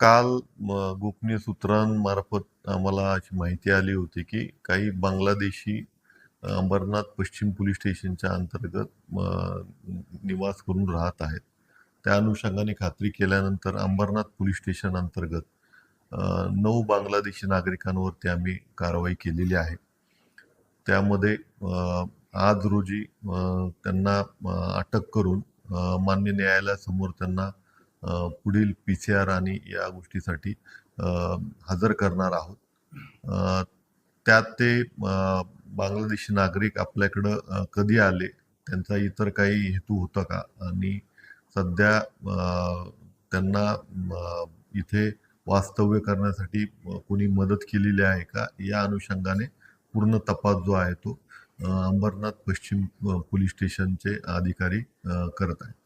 काल म गोपनीय सूत्रांमार्फत आम्हाला अशी माहिती आली होती, की काही बांगलादेशी अंबरनाथ पश्चिम पोलीस स्टेशनच्या अंतर्गत निवास करून राहत आहेत. त्या अनुषंगाने खात्री केल्यानंतर अंबरनाथ पोलीस स्टेशन अंतर्गत नऊ बांगलादेशी नागरिकांवरती आम्ही कारवाई केलेली आहे. त्यामध्ये आज रोजी त्यांना अटक करून मान्य न्यायालयासमोर त्यांना पुढील पी-सी-आर आणि या गोष्टीसाठी हजर करणार आहोत. त्यात ते बांगलादेशी नागरिक आपल्याकडं कधी आले, त्यांचा इतर काही हेतू होता का? आणि सध्या त्यांना इथे वास्तव्य करण्यासाठी कोणी मदत केलेली आहे का? या अनुषंगाने पूर्ण तपास जो आहे तो अंबरनाथ पश्चिम पोलीस स्टेशनचे अधिकारी करत आहेत.